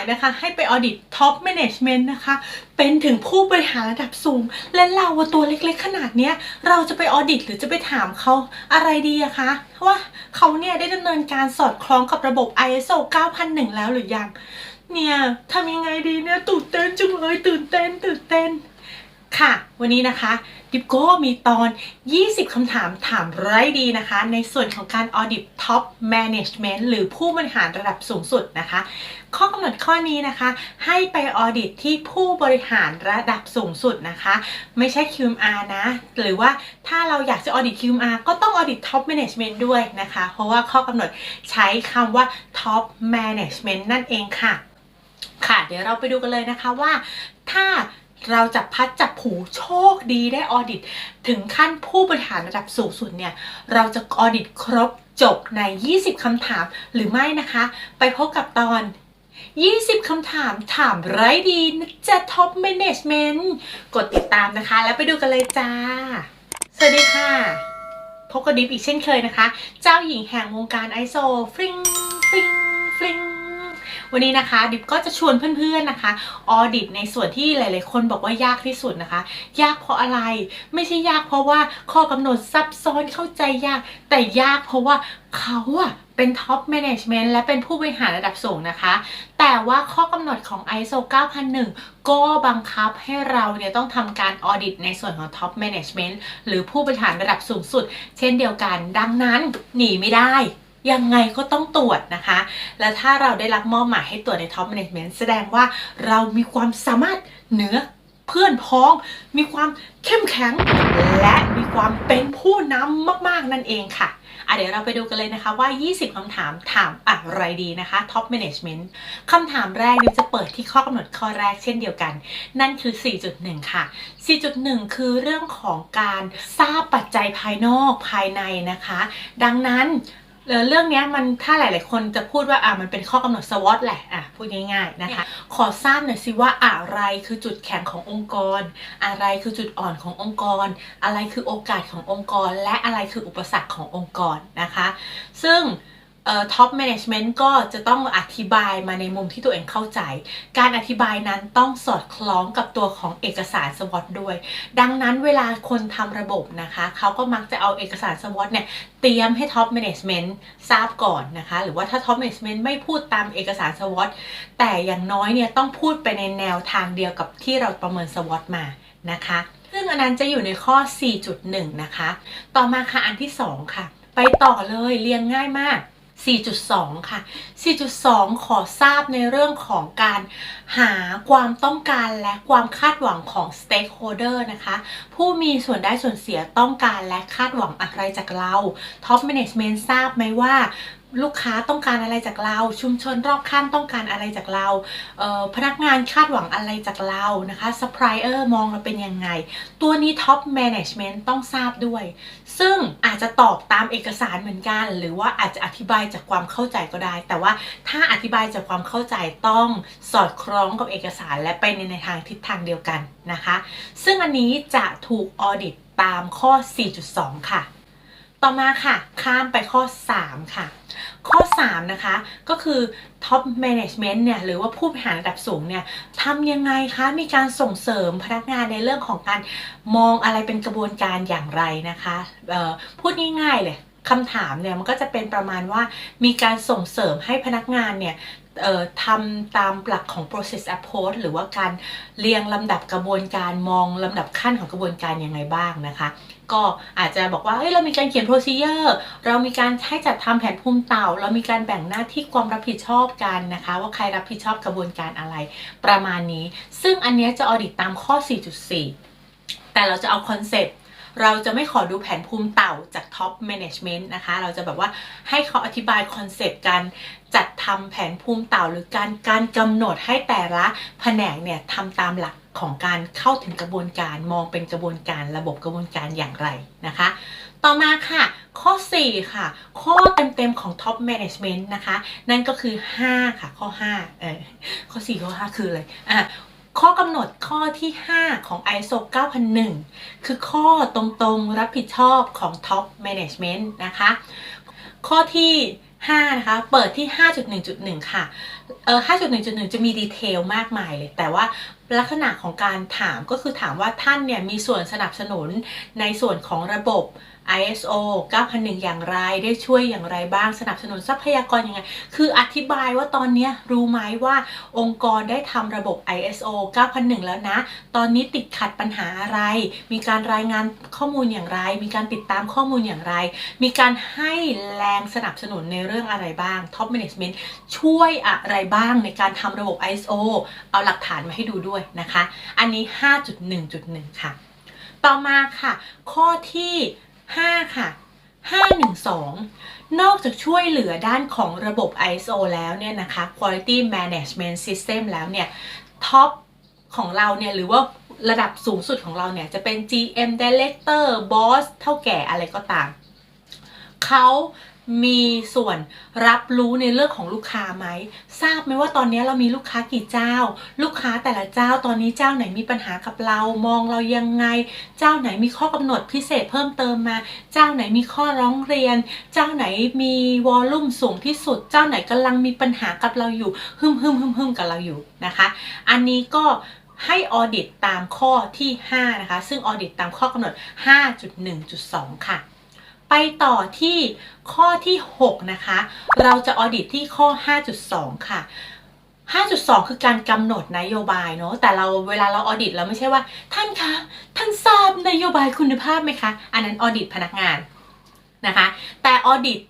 ายนะคะ ให้ไปออดิตท็อปแมネจเมนต์นะคะ เป็นถึงผู้บริหารระดับสูง และเราตัวเล็กๆ ขนาดเนี้ย เราจะไปออดิตหรือจะไปถามเขาอะไรดีอะคะว่าเขาเนี่ยได้ดำเนินการสอดคล้องกับระบบ ISO 9001 แล้วหรือยัง เนี่ยทำยังไงดีเนี่ยตื่นเต้นจังเลยตื่นเต้นตื่นเต้น ค่ะ วันนี้นะคะดิปโก้มีตอน 20 คำถามถามไร้ดีนะคะ ในส่วนของการออดิตท็อปแมネจเมนต์หรือผู้บริหารระดับสูงสุดนะคะ ข้อกำหนดข้อนี้นะคะ ให้ไปออดิตที่ผู้บริหารระดับสูงสุดนะคะ ไม่ใช่ QMR นะ หรือว่าถ้าเราอยากจะออดิต QMR ก็ต้องออดิตท็อปแมネจเมนต์ด้วยนะคะ เพราะว่าข้อกำหนดใช้คำว่าท็อปแมネจเมนต์นั่นเองค่ะ ค่ะ เดี๋ยวเราไปดูกันเลยนะคะว่า ถ้า เราจับพัดจับผูโชคดีได้ออดิต ถึงขั้นผู้บริหารระดับสูงสุดเนี่ย เราจะออดิตครบจบใน 20 คำถามหรือไม่นะคะ ไปพบกับตอน 20 คำถามถามไร้ดีนะจ๊ะท็อปแมネจเมนต์กดติดตามนะคะ แล้วไปดูกันเลยจ้า สวัสดีค่ะ พบกับดิฟอีกเช่นเคยนะคะ เจ้าหญิงแห่งวงการไอโซฟริงฟริงฟริง วันนี้นะคะ ดิบก็จะชวนเพื่อนๆนะคะออดิตในส่วนที่หลาย ๆ คนบอกว่ายากที่สุดนะคะ ยากเพราะอะไรไม่ใช่ยากเพราะว่าข้อกำหนดซับซ้อนเข้าใจยาก แต่ยากเพราะว่าเขาอะเป็นท็อปแมネจเมนต์และเป็นผู้บริหารระดับสูงนะคะ แต่ว่าข้อกำหนดของ ISO 9001 ก็บังคับให้เราเนี่ยต้องทำการออดิตในส่วนของท็อปแมネจเมนต์หรือผู้บริหารระดับสูงสุด เช่นเดียวกัน ดังนั้นหนีไม่ได้ ยังไงก็ต้องตรวจนะคะ และถ้าเราได้รับมอบหมายให้ตรวจในท็อปแมネจเมนต์แสดงว่าเรามีความสามารถเหนือเพื่อนพ้อง มีความเข้มแข็ง และมีความเป็นผู้นำมากๆนั่นเองค่ะอะเดี๋ยวเราไปดูกันเลยนะคะว่า 20คำถามถามอะไรดีนะคะท็อปแมネจเมนต์คำถามแรกเนี่ยจะเปิดที่ข้อกำหนดข้อแรกเช่นเดียวกัน นั่นคือ 4.1 ค่ะ 4.1 คือเรื่องของการทราบปัจจัยภายนอกภายในนะคะ ดังนั้น เอ่อเรื่องเนี้ยมันถ้าหลาย ๆ คนจะพูดว่าอะมันเป็นข้อกำหนดสวอตแหละอะพูดง่าย ๆ นะคะ ขอทราบหน่อยสิว่าอะไรคือจุดแข็งขององค์กร อะไรคือจุดอ่อนขององค์กร อะไรคือโอกาสขององค์กร และอะไรคืออุปสรรคขององค์กรนะคะ ซึ่ง ท็อปแมネจเมนต์ก็จะต้องอธิบายมาในมุมที่ตัวเองเข้าใจ การอธิบายนั้นต้องสอดคล้องกับตัวของเอกสารสวอตด้วย ดังนั้นเวลาคนทำระบบนะคะ เขาก็มักจะเอาเอกสารสวอตเนี่ยเตรียมให้ท็อปแมเนจเมนต์ทราบก่อนนะคะ หรือว่าถ้าท็อปแมเนจเมนต์ไม่พูดตามเอกสารสวอตแต่อย่างน้อยเนี่ยต้องพูดไปในแนวทางเดียวกับที่เราประเมินสวอตมานะคะซึ่งอันนั้นจะอยู่ในข้อ 4.1 นะคะ ต่อมาค่ะอันที่ 2 ค่ะ ไปต่อเลยเรียงง่ายมาก 4.2 ค่ะ 4.2 ขอทราบในเรื่องของการหาความต้องการและความคาดหวังของ stakeholder นะคะ ผู้มีส่วนได้ส่วนเสียต้องการและคาดหวังอะไรจากเรา Top Management ทราบไหมว่า ลูกค้าต้องการอะไรจากเรา ชุมชนรอบข้างต้องการอะไรจากเราเพนักงานคาดหวังอะไรจากเรานะคะ supplier มองเราเป็นยังไง ตัวนี้ top management ต้องทราบด้วย ซึ่งอาจจะตอบตามเอกสารเหมือนกัน หรือว่าอาจจะอธิบายจากความเข้าใจก็ได้ แต่ว่าถ้าอธิบายจากความเข้าใจต้องสอดคล้องกับเอกสารและไปในทางทิศทางเดียวกันนะคะ ซึ่งอันนี้จะถูกออดิตตามข้อ 4.2 ค่ะ ต่อมาค่ะ ข้ามไปข้อ 3 ค่ะ ข้อ 3 นะคะ ก็คือ Top Management เนี่ยหรือว่าผู้บริหารระดับสูงเนี่ยทำยังไงคะมีการส่งเสริมพนักงานในเรื่องของการมองอะไรเป็นกระบวนการอย่างไรนะคะพูดง่ายๆเลยคำถามเนี่ยมันก็จะเป็นประมาณว่ามีการส่งเสริมให้พนักงานเนี่ยทำตามหลักของ process approach หรือว่าการเรียงลำดับกระบวนการมองลำดับขั้นของกระบวนการยังไงบ้างนะคะ ก็อาจจะบอกว่าเฮ้ยเรามีการเขียน procedure เรามีการให้จัดทำแผนภูมิเต่า เรามีการแบ่งหน้าที่ความรับผิดชอบกันนะคะ ว่าใครรับผิดชอบกระบวนการอะไร ประมาณนี้ ซึ่งอันนี้จะออดิตตามข้อ 4.4 แต่เราจะเอาคอนเซ็ปต์เราจะไม่ขอดูแผนภูมิเต่าจาก Top Management นะคะ เราจะแบบว่าให้เขาอธิบายคอนเซปต์การ จัดทำแผนภูมิเต่าหรือการการกำหนดให้แต่ละแผนกเนี่ยทำตามหลักของการเข้าถึงกระบวนการมองเป็นกระบวนการระบบกระบวนการอย่างไรนะคะ ต่อมาค่ะ ข้อ 4 ค่ะ ข้อเต็มๆของ Top Management นะคะ นั่นก็คือ 5 ค่ะ ข้อ5เออข้อ 4 ข้อ 5 คืออะไรอะข้อกำหนดข้อที่ 5 ของ ISO 9001 คือข้อตรงๆรับผิดชอบของ Top Management นะคะ ข้อที่ 5 นะคะ เปิดที่ 5.1.1 ค่ะ เออ5.1.1 จะมีดีเทลมากมายเลย แต่ว่าลักษณะของการถามก็คือถามว่าท่านเนี่ยมีส่วนสนับสนุนในส่วนของระบบ ISO 9001 อย่างไร ได้ช่วยอย่างไรบ้าง สนับสนุนทรัพยากรยังไง คืออธิบายว่าตอนนี้รู้ไหมว่าองค์กรได้ทำระบบ ISO 9001 แล้วนะ ตอนนี้ติดขัดปัญหาอะไร มีการรายงานข้อมูลอย่างไร มีการติดตามข้อมูลอย่างไร มีการให้แรงสนับสนุนในเรื่องอะไรบ้าง Top Management ช่วยอะไรบ้างในการทำระบบ ISO เอาหลักฐานมาให้ดูด้วยนะคะ อันนี้ 5.1.1 ค่ะ ต่อมาค่ะ ข้อที่ 5 ค่ะ 512 นอกจากช่วยเหลือด้านของระบบ ISO แล้วเนี่ยนะคะ Quality Management System แล้วเนี่ยท็อปของเราเนี่ยหรือว่าระดับสูงสุดของเราเนี่ย จะเป็น GM Director Boss เท่าแก่อะไรก็ตามเขา มีส่วนรับรู้ในเรื่องของลูกค้าไหม ทราบไหมว่าตอนนี้เรามีลูกค้ากี่เจ้า ลูกค้าแต่ละเจ้าตอนนี้เจ้าไหนมีปัญหากับเรา มองเรายังไง เจ้าไหนมีข้อกำหนดพิเศษเพิ่มเติมมา เจ้าไหนมีข้อร้องเรียน เจ้าไหนมีวอลลุ่มสูงที่สุด เจ้าไหนกำลังมีปัญหากับเราอยู่ฮึมฮึมฮึมฮึมกับเราอยู่นะคะ อันนี้ก็ให้ออดิตตามข้อที่ 5 นะคะ ซึ่งออดิตตามข้อกำหนด 5.1.2 ค่ะ ไปต่อที่ข้อที่ 6 นะคะ เราจะออดิตที่ข้อ 5.2 ค่ะ 5.2 คือการกำหนดนโยบายเนาะแต่เราเวลาเราออดิตเราไม่ใช่ว่า ท่านคะท่านทราบนโยบายคุณภาพไหมคะ อันนั้นออดิตพนักงานนะคะ แต่ออดิตเ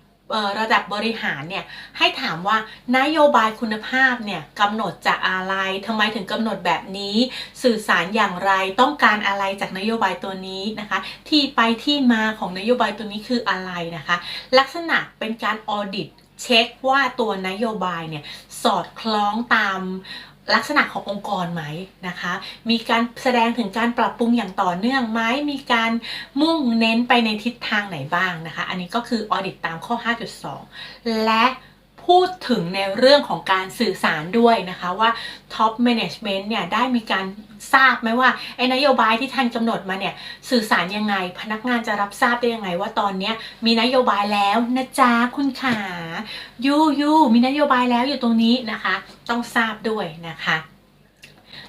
อ่อ ระดับบริหารเนี่ยให้ถามว่านโยบายคุณภาพเนี่ยกำหนดจากอะไรทำไมถึงกำหนดแบบนี้ สื่อสารอย่างไรต้องการอะไรจากนโยบายตัวนี้นะคะ ที่ไปที่มาของนโยบายตัวนี้คืออะไรนะคะ ลักษณะเป็นการออดิตเช็คว่าตัวนโยบายเนี่ยสอดคล้องตาม ลักษณะขององค์กรไหมนะคะ มีการแสดงถึงการปรับปรุงอย่างต่อเนื่องไหมมีการมุ่งเน้นไปในทิศทางไหนบ้างนะคะ อันนี้ก็คือออดิตตามข้อ 5.2 และ พูดถึงในเรื่องของการสื่อสารด้วยนะคะว่าท็อปแมネจเมนต์เนี่ยได้มีการทราบไหมว่าไอ้นโยบายที่ท่านกำหนดมาเนี่ยสื่อสารยังไง พนักงานจะรับทราบได้ยังไง ว่าตอนนี้มีนโยบายแล้วนะจ๊ะคุณขายูยูมีนโยบายแล้วอยู่ตรงนี้นะคะ ต้องทราบด้วยนะคะ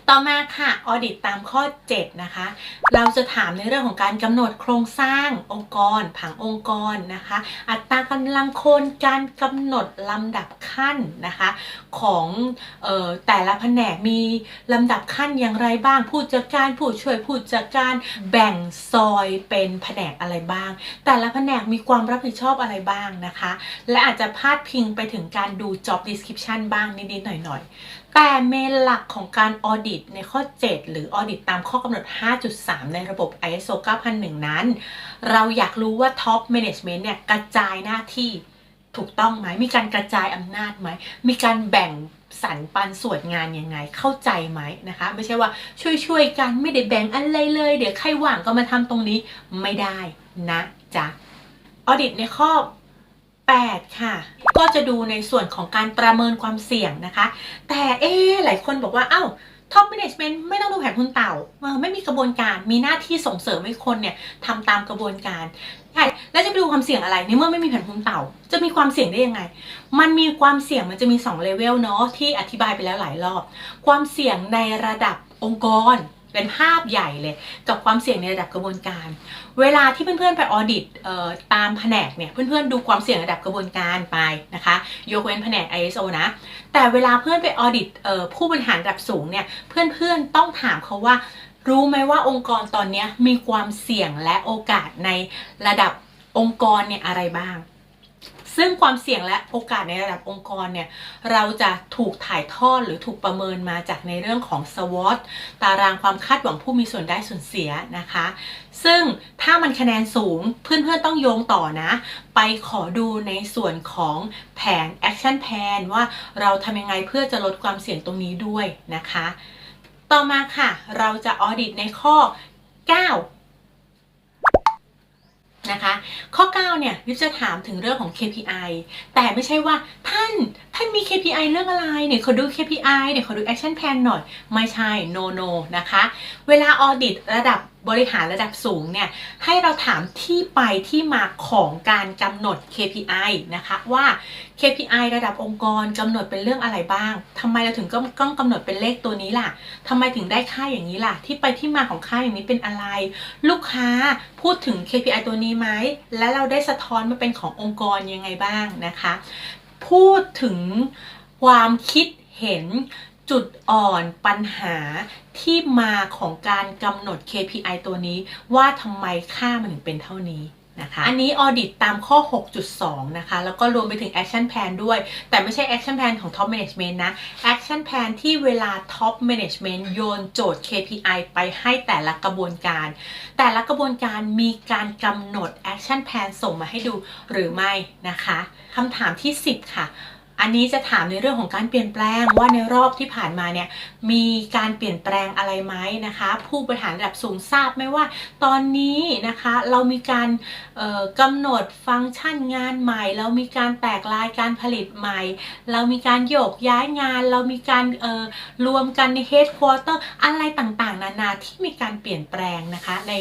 ต่อมาค่ะออดิตตามข้อ 7 นะคะ เราจะถามในเรื่องของการกำหนดโครงสร้างองค์กร ผังองค์กรนะคะ อัตรากำลังคนการกำหนดลำดับขั้นนะคะ ของออแต่ละแผนกมีลำดับขั้นอย่างไรบ้าง ผู้จัดการผู้ช่วยผู้จัดการแบ่งซอยเป็นแผนกอะไรบ้าง แต่ละแผนกมีความรับผิดชอบอะไรบ้างนะคะ และอาจจะพาดพิงไปถึงการดู job description บ้างนิดๆหน่อยๆ แต่เมนหลักของการออดิตในข้อ 7 หรือออดิตตามข้อกำหนด 5.3 ในระบบ ISO 9001 นั้น เราอยากรู้ว่า Top Management เนี่ยกระจายหน้าที่ถูกต้องไหม มีการกระจายอำนาจไหม มีการแบ่งสรรปันส่วนงานยังไง เข้าใจไหมนะคะ ไม่ใช่ว่าช่วยๆกันไม่ได้แบ่งอะไรเลย เดี๋ยวใครว่างก็มาทำตรงนี้ไม่ได้นะจ๊ะออดิตในข้อ 8 ค่ะ ก็จะดูในส่วนของการประเมินความเสี่ยงนะคะ แต่เอ๊หลายคนบอกว่าเอ้าท็อป a ม a จเมนต์ไม่ต้องดูแผนทุนเต่าไม่มีกระบวนการมีหน้าที่ส่งเสริมให้คนเนี่ยทำตามกระบวนการใช่แล้วจะไปดูความเสี่ยงอะไรในเมื่อไม่มีแผนทุนเต่า จะมีความเสี่ยงได้ยังไง มันมีความเสี่ยงมันจะมี2เลเวลเนาะที่อธิบายไปแล้วหลายรอบ ความเสี่ยงในระดับองค์กร เป็นภาพใหญ่เลยกับความเสี่ยงในระดับกระบวนการ เวลาที่เพื่อนๆไปออดิตเอ่อตามแผนกเนี่ยเพื่อนๆดูความเสี่ยงระดับกระบวนการไปนะคะยกเว้นแผนก ISO นะ แต่เวลาเพื่อนไปออดิตเอ่อผู้บริหารระดับสูงเนี่ยเพื่อนๆต้องถามเขาว่า รู้ไหมว่าองค์กรตอนนี้มีความเสี่ยงและโอกาสในระดับองค์กรเนี่ยอะไรบ้าง ซึ่งความเสี่ยงและโอกาสในระดับองค์กรเนี่ยเราจะถูกถ่ายทอดหรือถูกประเมินมาจากในเรื่องของ SWOT ตารางความคาดหวังผู้มีส่วนได้ส่วนเสียนะคะ ซึ่งถ้ามันคะแนนสูงเพื่อนๆต้องโยงต่อนะ ไปขอดูในส่วนของแผน action plan ว่าเราทำยังไงเพื่อจะลดความเสี่ยงตรงนี้ด้วยนะคะ ต่อมาค่ะ เราจะออดิตในข้อ 9 นะคะ ข้อ 9 เนี่ยวิบจะถามถึงเรื่องของ KPI แต่ไม่ใช่ว่าท่านท่านมี KPI เรื่องอะไรเนี่ยขอดู KPI เนี่ยขอดู action plan หน่อย ไม่ใช่ no no นะคะ เวลาออดิตระดับ บริหารระดับสูงเนี่ยให้เราถามที่ไปที่มาของการกำหนด KPI นะคะว่า KPI ระดับองค์กรกำหนดเป็นเรื่องอะไรบ้างทำไมเราถึงต้องต้องกำหนดเป็นเลขตัวนี้ล่ะทำไมถึงได้ค่าอย่างนี้ล่ะ ที่ไปที่มาของค่าอย่างนี้เป็นอะไร ลูกค้าพูดถึง KPI ตัวนี้ไหมและเราได้สะท้อนมาเป็นขององค์กรยังไงบ้างนะคะ พูดถึงความคิดเห็น จุดอ่อนปัญหาที่มาของการกำหนด KPI ตัวนี้ ว่าทำไมค่ามันถึงเป็นเท่านี้นะคะอันนี้ออดิตตามข้อ 6.2 นะคะ แล้วก็รวมไปถึง Action Plan ด้วย แต่ไม่ใช่ Action Plan ของ Top Management นะ Action Plan ที่เวลา Top Management โยนโจทย์ KPI ไปให้แต่ละกระบวนการ แต่ละกระบวนการมีการกำหนด Action Plan ส่งมาให้ดูหรือไม่นะคะคำถามที่ 10 ค่ะ อันนี้จะถามในเรื่องของการเปลี่ยนแปลงว่าในรอบที่ผ่านมาเนี่ยมีการเปลี่ยนแปลงอะไรไหมนะคะ ผู้บริหารระดับสูงทราบไหมว่า ตอนนี้นะคะเรามีการเอ่อกำหนดฟังก์ชันงานใหม่ เรามีการแตกลายการผลิตใหม่ เรามีการโยกย้ายงาน เรามีการรวมกันใน headquarter อะไรต่างๆ นานาที่มีการเปลี่ยนแปลงนะคะใน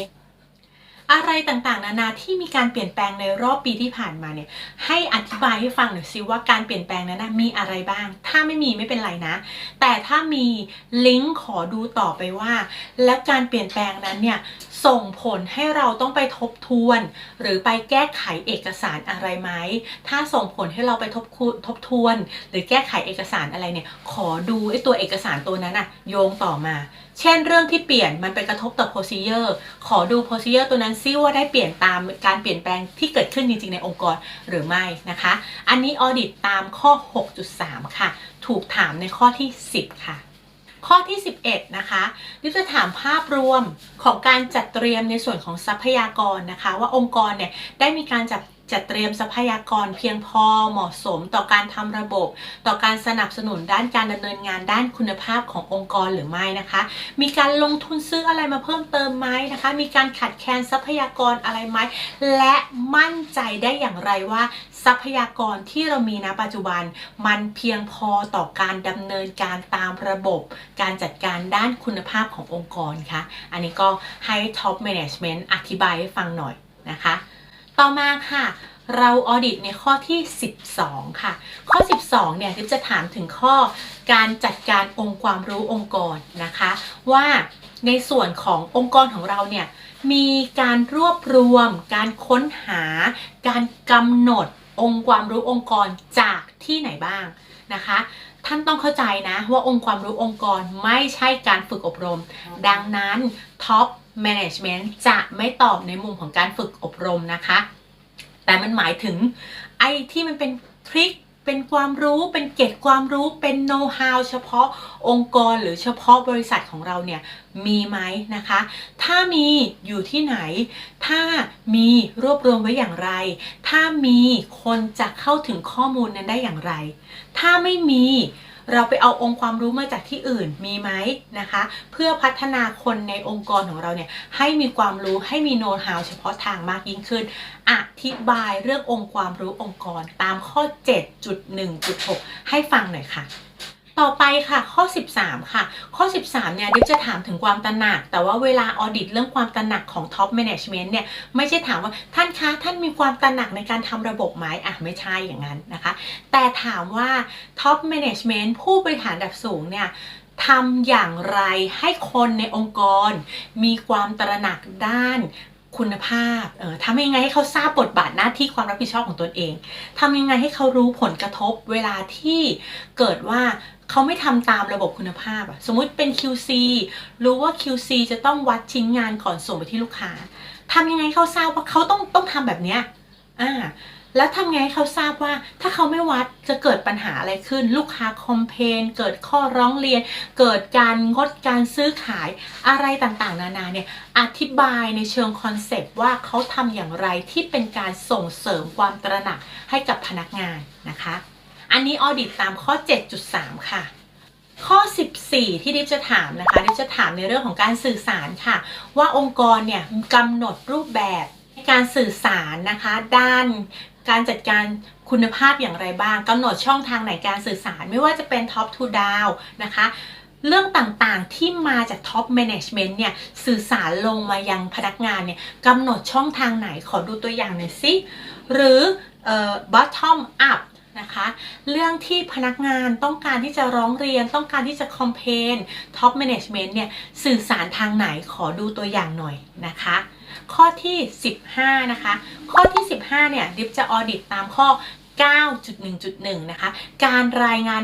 อะไรต่างๆ นานาที่มีการเปลี่ยนแปลงในรอบปีที่ผ่านมาเนี่ย ให้อธิบายให้ฟังหน่อยสิว่าการเปลี่ยนแปลงนั้นนะมีอะไรบ้าง ถ้าไม่มีไม่เป็นไรนะ แต่ถ้ามีลิงก์ขอดูต่อไปว่า แล้วการเปลี่ยนแปลงนั้นเนี่ยส่งผลให้เราต้องไปทบทวน หรือไปแก้ไขเอกสารอะไรไหม ถ้าส่งผลให้เราไปทบคูทบทวน หรือแก้ไขเอกสารอะไรเนี่ย ขอดูไอ้ตัวเอกสารตัวนั้นอะโยงต่อมา เช่นเรื่องที่เปลี่ยนมันไปกระทบต่อ procedure ขอดู procedure ตัวนั้นซิว่าได้เปลี่ยนตามการเปลี่ยนแปลงที่เกิดขึ้นจริง ๆ ในองค์กรหรือไม่นะคะ อันนี้ออดิตตามข้อ 6.3 ค่ะ ถูกถามในข้อที่ 10 ค่ะข้อที่ 11 นะคะดิจะถามภาพรวมของการจัดเตรียมในส่วนของทรัพยากรนะคะ ว่าองค์กรเนี่ยได้มีการจัด จัดเตรียมทรัพยากรเพียงพอเหมาะสมต่อการทำระบบ ต่อการสนับสนุนด้านการดำเนินงานด้านคุณภาพขององค์กรหรือไม่นะคะ มีการลงทุนซื้ออะไรมาเพิ่มเติมไหมนะคะ มีการขัดแคลนทรัพยากรอะไรไหมและมั่นใจได้อย่างไรว่า ทรัพยากรที่เรามีณปัจจุบัน มันเพียงพอต่อการดำเนินการตามระบบ การจัดการด้านคุณภาพขององค์กรคะอันนี้ก็ให้ Top Management อธิบายให้ฟังหน่อยนะคะ ต่อมาค่ะ เราออดิตในข้อที่ 12 ค่ะ ข้อ 12 เนี่ยทิปจะถามถึงข้อการจัดการองค์ความรู้องค์กรนะคะ ว่าในส่วนขององค์กรของเราเนี่ยมีการรวบรวม การค้นหา การกำหนดองค์ความรู้องค์กรจากที่ไหนบ้างนะคะ ท่านต้องเข้าใจนะว่าองค์ความรู้องค์กรไม่ใช่การฝึกอบรม ดังนั้น Top Management จะไม่ตอบในมุมของการฝึกอบรมนะคะ แต่มันหมายถึงไอ้ที่มันเป็นทริคเป็นความรู้เป็นเกร็ดความรู้เป็นโน้ตฮาวเฉพาะองค์กรหรือเฉพาะบริษัทของเราเนี่ยมีไหมนะคะ ถ้ามีอยู่ที่ไหน ถ้ามีรวบรวมไว้อย่างไร ถ้ามีคนจะเข้าถึงข้อมูลนั้นได้อย่างไร ถ้าไม่มี เราไปเอาองค์ความรู้มาจากที่อื่นมีไหมนะคะ เพื่อพัฒนาคนในองค์กรของเราเนี่ยให้มีความรู้ให้มีโน้ตฮาวเฉพาะทางมากยิ่งขึ้น อธิบายเรื่ององค์ความรู้องค์กรตามข้อ 7.1.6 ให้ฟังหน่อยค่ะ ต่อไปค่ะข้อ 13 ค่ะ ข้อ 13 เนี่ยดิวจะถามถึงความตระหนัก แต่ว่าเวลาออดิตเรื่องความตระหนักของ Top Management เนี่ยไม่ใช่ถามว่าท่านคะท่านมีความตระหนักในการทำระบบไหมอะไม่ใช่อย่างนั้นนะคะ แต่ถามว่า Top Management ผู้บริหารระดับสูงเนี่ยทำอย่างไรให้คนในองค์กร มีความตระหนักด้าน คุณภาพเออทำยังไงให้เขาทราบบทบาทหน้าที่ความรับผิดชอบของตนเองทำยังไงให้เขารู้ผลกระทบเวลาที่เกิดว่าเขาไม่ทำตามระบบคุณภาพอะสมมุติเป็น QC รู้ว่า QC จะต้องวัดชิ้นงานก่อนส่งไปที่ลูกค้าทำยังไงเขาทราบว่าเขาต้องต้องทำแบบเนี้ยอ่า แล้วทำไงให้เขาทราบว่าถ้าเขาไม่วัดจะเกิดปัญหาอะไรขึ้น ลูกค้าคอมเพนเกิดข้อร้องเรียน เกิดการงดการซื้อขายอะไรต่างๆ นานาเนี่ยอธิบายในเชิงคอนเซปต์ว่าเขาทำอย่างไรที่เป็นการส่งเสริมความตระหนักให้กับพนักงานนะคะ อันนี้ออดิตตามข้อ 7.3 ค่ะข้อ 14 ที่ดิฟจะถามนะคะ ดิฟจะถามในเรื่องของการสื่อสารค่ะ ว่าองค์กรเนี่ยกำหนดรูปแบบในการสื่อสารนะคะ ด้าน การจัดการคุณภาพอย่างไรบ้างกำหนดช่องทางไหนการสื่อสาร ไม่ว่าจะเป็น top to down นะคะ เรื่องต่างๆที่มาจากท็อปแมネจเมนต์เนี่ยสื่อสารลงมายังพนักงานเนี่ยกำหนดช่องทางไหนขอดูตัวอย่างหน่อยสิหรือเอ่อ bottom up นะคะเรื่องที่พนักงานต้องการที่จะร้องเรียนต้องการที่จะคอมเพนท็อปแมネจเมนต์เนี่ยสื่อสารทางไหนขอดูตัวอย่างหน่อยนะคะ ข้อที่ 15 นะคะ ข้อที่ 15 เนี่ยดิฟจะออดิตตามข้อ 9.1.1 นะคะ การรายงาน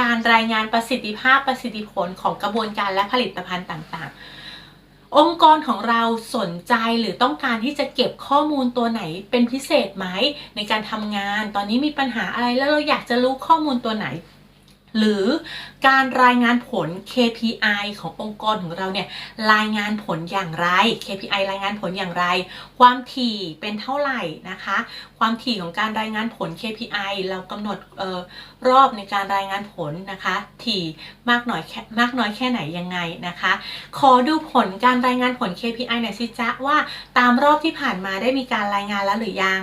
การรายงานประสิทธิภาพประสิทธิผลของกระบวนการและผลิตภัณฑ์ต่างๆ องค์กรของเราสนใจหรือต้องการที่จะเก็บข้อมูลตัวไหนเป็นพิเศษไหมในการทำงาน ตอนนี้มีปัญหาอะไรแล้วเราอยากจะรู้ข้อมูลตัวไหน หรือการรายงานผล KPI ขององค์กรของเราเนี่ยรายงานผลอย่างไร KPI รายงานผลอย่างไร ความถี่เป็นเท่าไหร่นะคะ ความถี่ของการรายงานผล KPI เรากำหนดออรอบในการรายงานผลนะคะ ถี่มากหน่อยแค่มากน้อยแค่ไหนยังไงนะคะ ขอดูผลการรายงานผล KPI หน่อยสิจ๊ะว่าตามรอบที่ผ่านมาได้มีการรายงานแล้วหรือยัง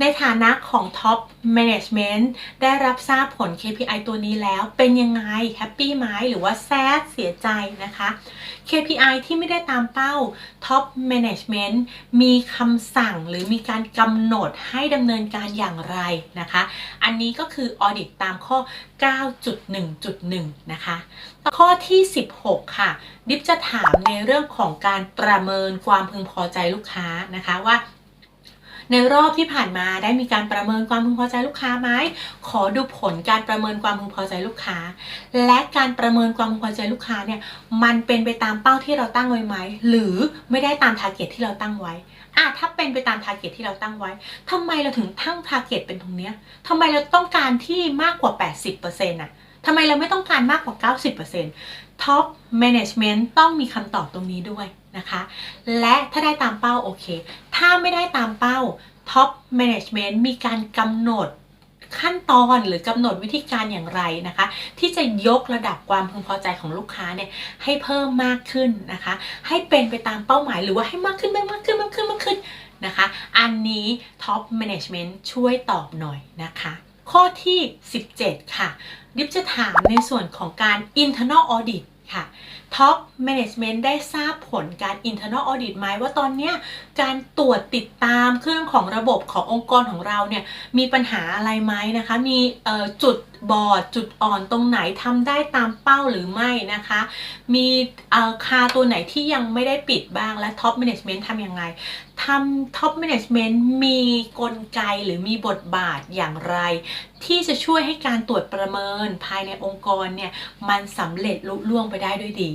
ในฐานะของ Top Management ได้รับทราบผล KPI ตัวนี้แล้วเป็นยังไงแฮปปี้ไหมหรือว่าแซดเสียใจนะคะ KPI ที่ไม่ได้ตามเป้า Top Management มีคำสั่งหรือมีการกำหนดให้ดำเนินการอย่างไรนะคะ อันนี้ก็คือ Audit ตามข้อ 9.1.1 นะคะ ข้อที่ 16 ค่ะ ดิฟจะถามในเรื่องของการประเมินความพึงพอใจลูกค้านะคะว่า ในรอบที่ผ่านมาได้มีการประเมินความพึงพอใจลูกค้าไหมขอดูผลการประเมินความพึงพอใจลูกค้า และการประเมินความพึงพอใจลูกค้าเนี่ยมันเป็นไปตามเป้าที่เราตั้งไว้ไหมหรือไม่ได้ตามทาร์เก็ตที่เราตั้งไว้อะถ้าเป็นไปตามทาร์เก็ตที่เราตั้งไว้ทำไมเราถึงตั้งทาร์เก็ตเป็นตรงเนี้ยทำไมเราต้องการที่มากกว่า 80%น่ะทำไมเราไม่ต้องการมากกว่า 90% Top Management ต้องมีคำตอบตรงนี้ด้วย นะคะ และถ้าได้ตามเป้าโอเค ถ้าไม่ได้ตามเป้า Top Management มีการกำหนดขั้นตอนหรือกำหนดวิธีการอย่างไรนะคะ ที่จะยกระดับความพึงพอใจของลูกค้าเนี่ยให้เพิ่มมากขึ้นนะคะ ให้เป็นไปตามเป้าหมายหรือว่าให้มากขึ้นมากขึ้นมากขึ้นมากขึ้นนะคะ อันนี้ Top Management ช่วยตอบหน่อยนะคะ ข้อที่ 17 ค่ะดิฟจะถามในส่วนของการ internal audit ค่ะ Top Management ได้ทราบผลการ internal audit ไหมว่าตอนนี้การตรวจติดตามเครื่องของระบบขององค์กรของเราเนี่ยมีปัญหาอะไรไหมนะคะ มีจุดบอดจุดอ่อนตรงไหนทำได้ตามเป้าหรือไม่นะคะ มีคาตัวไหนที่ยังไม่ได้ปิดบ้างและ Top Management ทำยังไง ทำ Top Management มีกลไกหรือมีบทบาทอย่างไร ที่จะช่วยให้การตรวจประเมินภายในองค์กรเนี่ย มันสำเร็จลุล่วงไปได้ด้วยดี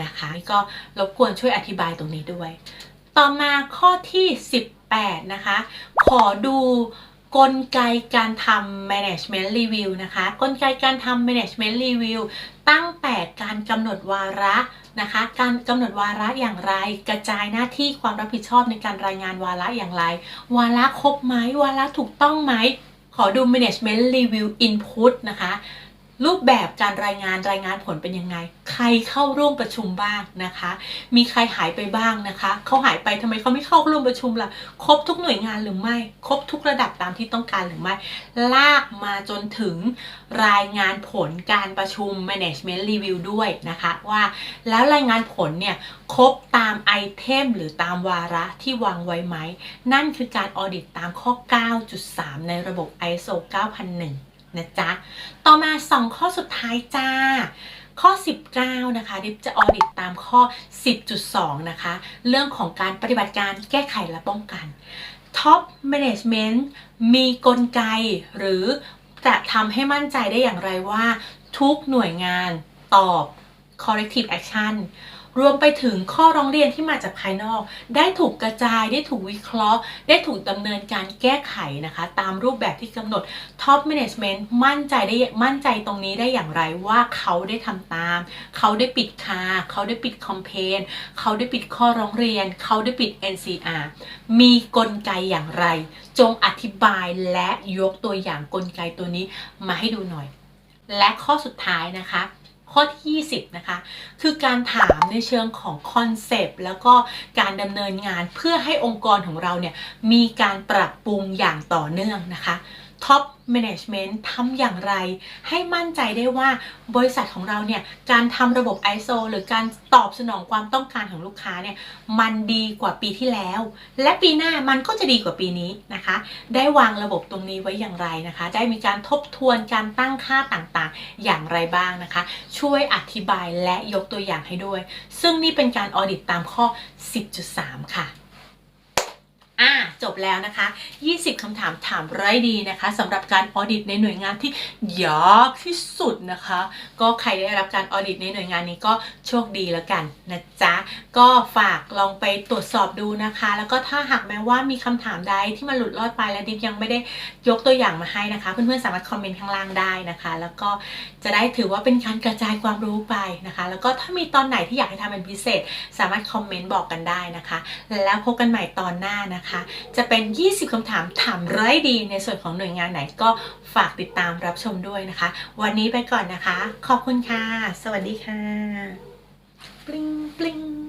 นะคะ ก็รบกวนช่วยอธิบายตรงนี้ด้วย ต่อมาข้อที่ 18 นะคะ ขอดูกลไกการทำ management review นะคะ กลไกการทำ management review ตั้งแต่การกำหนดวาระ นะคะ การกำหนดวาระอย่างไร กระจายหน้าที่ความรับผิดชอบในการรายงานวาระอย่างไร วาระครบไหมวาระถูกต้องไหม ขอดู management review input นะคะ รูปแบบการรายงานรายงานผลเป็นยังไง ใครเข้าร่วมประชุมบ้างนะคะ มีใครหายไปบ้างนะคะเขาหายไปทำไมเขาไม่เข้าร่วมประชุมล่ะครบทุกหน่วยงานหรือไม่ ครบทุกระดับตามที่ต้องการหรือไม่ ลากมาจนถึงรายงานผลการประชุม management review ด้วยนะคะว่าแล้วรายงานผลเนี่ยครบตามไอเทมหรือตามวาระที่วางไว้ไหม นั่นคือการออดิตตามข้อ 9.3 ในระบบ ISO 9001นะจ๊ะ ต่อมา 2 ข้อสุดท้ายจ้า ข้อ 19 นะคะดิฟจะออดิตตามข้อ 10.2 นะคะ เรื่องของการปฏิบัติการแก้ไขและป้องกัน Top Management มีกลไก หรือจะทำให้มั่นใจได้อย่างไรว่า ทุกหน่วยงานตอบ corrective action รวมไปถึงข้อร้องเรียนที่มาจากภายนอก ได้ถูกกระจาย ได้ถูกวิเคราะห์ ได้ถูกดำเนินการแก้ไขนะคะ ตามรูปแบบที่กำหนด Top Management มั่นใจได้มั่นใจตรงนี้ได้อย่างไรว่าเขาได้ทำตาม เขาได้ปิดคาเขาได้ปิดคอมเพนเขาได้ปิดข้อร้องเรียน เขาได้ปิด NCR มีกลไกอย่างไร จงอธิบายและยกตัวอย่างกลไกตัวนี้มาให้ดูหน่อย และข้อสุดท้ายนะคะ ข้อที่20นะคะ คือการถามในเชิงของคอนเซปต์แล้วก็การดำเนินงานเพื่อให้องค์กรของเราเนี่ยมีการปรับปรุงอย่างต่อเนื่องนะคะ Top Management ทำอย่างไร ให้มั่นใจได้ว่าบริษัทของเราเนี่ย การทำระบบ ISO หรือการตอบสนองความต้องการของลูกค้าเนี่ย มันดีกว่าปีที่แล้ว และปีหน้ามันก็จะดีกว่าปีนี้นะคะ ได้วางระบบตรงนี้ไว้อย่างไรนะคะ ได้มีการทบทวนการตั้งค่าต่างๆ อย่างไรบ้างนะคะ ช่วยอธิบายและยกตัวอย่างให้ด้วย ซึ่งนี่เป็นการออดิตตามข้อ 10.3 ค่ะ อ่าจบแล้วนะคะ 20คำถามถามไร้ดีนะคะสำหรับการออดิตในหน่วยงานที่ยากที่สุดนะคะ ก็ใครได้รับการออดิตในหน่วยงานนี้ก็โชคดีแล้วกันนะจ๊ะ ก็ฝากลองไปตรวจสอบดูนะคะ แล้วก็ถ้าหากแม้ว่ามีคำถามใดที่มันหลุดรอดไปและดิฟยังไม่ได้ยกตัวอย่างมาให้นะคะ เพื่อนๆสามารถคอมเมนต์ข้างล่างได้นะคะ แล้วก็จะได้ถือว่าเป็นการกระจายความรู้ไปนะคะ แล้วก็ถ้ามีตอนไหนที่อยากให้ทำเป็นพิเศษ สามารถคอมเมนต์บอกกันได้นะคะ แล้วพบกันใหม่ตอนหน้านะคะจะเป็น 20คำถามถามร้อยดีในส่วนของหน่วยงานไหนก็ฝากติดตามรับชมด้วยนะคะ วันนี้ไปก่อนนะคะ ขอบคุณค่ะ สวัสดีค่ะ ปลิงปลิง